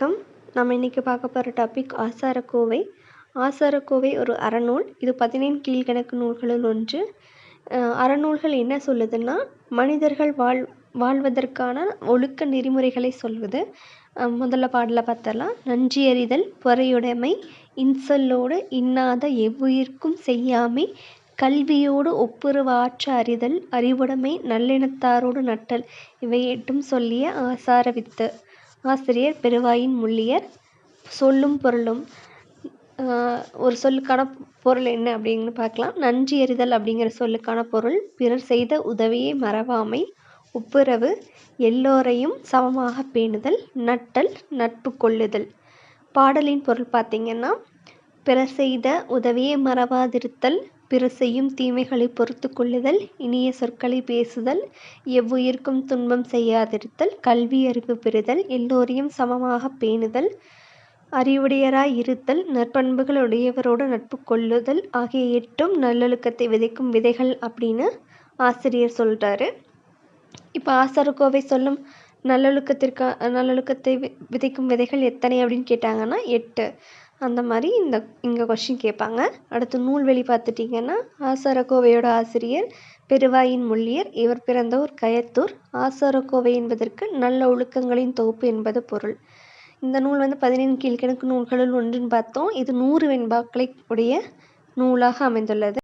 வணக்கம். நம்ம இன்றைக்கி பார்க்க போகிற டாபிக் ஆசாரக்கோவை. ஆசாரக்கோவை ஒரு அறநூல். இது பதினேழு கீழ்கணக்கு நூல்களுள் ஒன்று. அறநூல்கள் என்ன சொல்லுதுன்னா மனிதர்கள் வாழ் வாழ்வதற்கான ஒழுக்க நெறிமுறைகளை சொல்வது. முதல்ல பாடல பார்த்தலாம் நன்றி அறிதல் பொறையுடைமை இன்சொல்லோடு இன்னாத எவ்வுயிர்க்கும் செய்யாமை கல்வியோடு ஒப்புரவாற்ற அறிதல் அறிவுடைமை நல்லினத்தாரோடு நட்டல். இவை எட்டும் சொல்லிய ஆசார வித்து. ஆசிரியர் பெருவாயின் முள்ளியர் சொல்லும் பொருளும் ஒரு சொல்லுக்கான பொருள் என்ன அப்படின்னு பார்க்கலாம். நன்றி எறிதல் அப்படிங்கிற சொல்லுக்கான பொருள் பிறர் செய்த உதவியை மறவாமை ஒப்புரவு எல்லோரையும் சமமாக பேணுதல் நட்டல் நட்பு கொள்ளுதல். பாடலின் பொருள் பார்த்திங்கன்னா பிறர் செய்த உதவியை மறவாதிருத்தல் பிறர் செய்யும் தீமைகளை பொறுத்து கொள்ளுதல் இனிய சொற்களை பேசுதல் எவ்வுயிர்க்கும் துன்பம் செய்யாதிருத்தல் கல்வி அறிவு பெறுதல் எல்லோரையும் சமமாக பேணுதல் அறிவுடையராய் இருத்தல் நற்பண்புகள் உடையவரோடு நட்பு கொள்ளுதல் ஆகிய எட்டும் நல்லொழுக்கத்தை விதைக்கும் விதைகள் அப்படின்னு ஆசிரியர் சொல்கிறாரு இப்போ ஆசாரக்கோவை சொல்லும் நல்லொழுக்கத்திற்கா நல்லொழுக்கத்தை விதைக்கும் விதைகள் எத்தனை அப்படின்னு கேட்டாங்கன்னா எட்டு. அந்த மாதிரி இந்த இங்கே கொஷின் கேட்பாங்க. அடுத்து நூல்வெளி பார்த்துட்டிங்கன்னா ஆசாரக்கோவையோட ஆசிரியர் பெருவாயின் முள்ளியர் இவர் பிறந்த ஒரு கயத்தூர். ஆசாரக்கோவை என்பதற்கு நல்ல ஒழுக்கங்களின் தொகுப்பு என்பது பொருள். இந்த நூல் வந்து பதினேழு கீழ்கணக்கு நூல்களுள் ஒன்றுன்னு பார்த்தோம். இது நூறு வெண்பாக்களை உடைய நூலாக அமைந்துள்ளது.